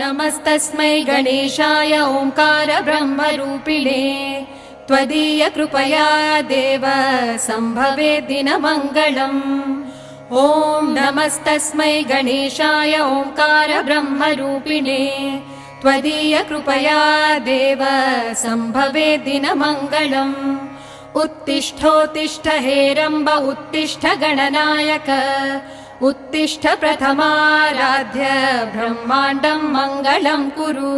नमस्तस्मै गणेशाय ओङ्कार ब्रह्मरूपिणे त्वदीयकृपया देव सम्भवे दिनमङ्गलम्। ॐ नमस्तस्मै गणेशाय ओङ्कार ब्रह्मरूपिणे त्वदीयकृपया देव सम्भवे दिनमङ्गलम्। उत्तिष्ठोत्तिष्ठ हेरम्ब उत्तिष्ठ गणनायक उत्तिष्ठ प्रथमाराध्य ब्रह्माण्डं मङ्गलं कुरु।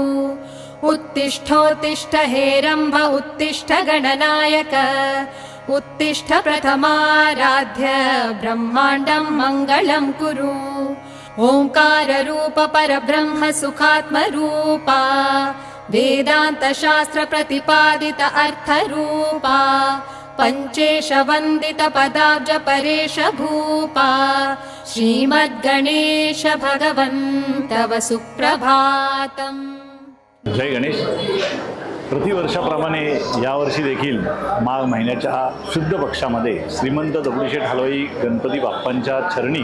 उत्तिष्ठोत्तिष्ठ हेरम्ब उत्तिष्ठ गणनायक। उत्तिष्ठ प्रथमाराध्य ब्रह्माण्डं मङ्गलं कुरु। ओङ्काररूप परब्रह्म सुखात्मरूपा वेदान्तशास्त्र प्रतिपादित अर्थरूपा पञ्चेश वन्दित पदाब्ज परेश भूपा श्रीमद्गणेश भगवन्तव सुप्रभातम् जय गणेश। प्रतिवर्षाप्रमाणे यावर्षी देखील माघ महिन्याच्या शुद्ध पक्षामध्ये श्रीमंत दगडूशेठ हलवाई गणपती बाप्पांच्या चरणी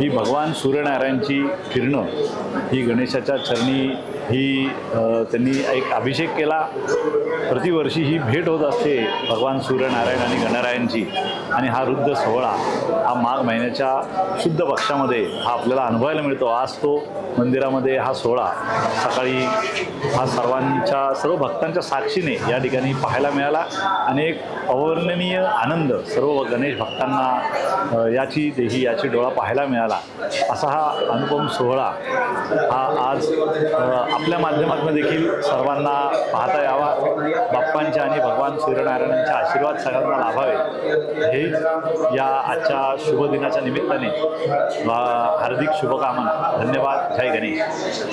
ही भगवान सूर्यनारायणची किरणं ही गणेशाच्या चरणी ही त्यांनी एक अभिषेक केला. प्रतिवर्षी ही भेट होत असते भगवान सूर्यनारायण आणि गणरायांची. आणि हा वृद्ध सोहळा हा माघ महिन्याच्या शुद्ध पक्षामध्ये हा आपल्याला अनुभवायला मिळतो. आज तो मंदिरामध्ये हा सोहळा सकाळी हा सर्वांच्या सर्व भक्तांच्या साक्षीने या ठिकाणी पाहायला मिळाला. आणि एक अवर्णनीय आनंद सर्व गणेश भक्तांना याची देही याची डोळा पाहायला मिळाला. असा हा अनुपम सोहळा हा आज आपल्या माध्यमातून देखील सर्वांना पाहता यावा. बाप्पांच्या आणि भगवान सूर्यनारायणांचे आशीर्वाद सगळ्यांना लाभावे. हे या आजच्या शुभ दिनाच्या निमित्ताने. हार्दिक शुभकामना. धन्यवाद. जय गणेश.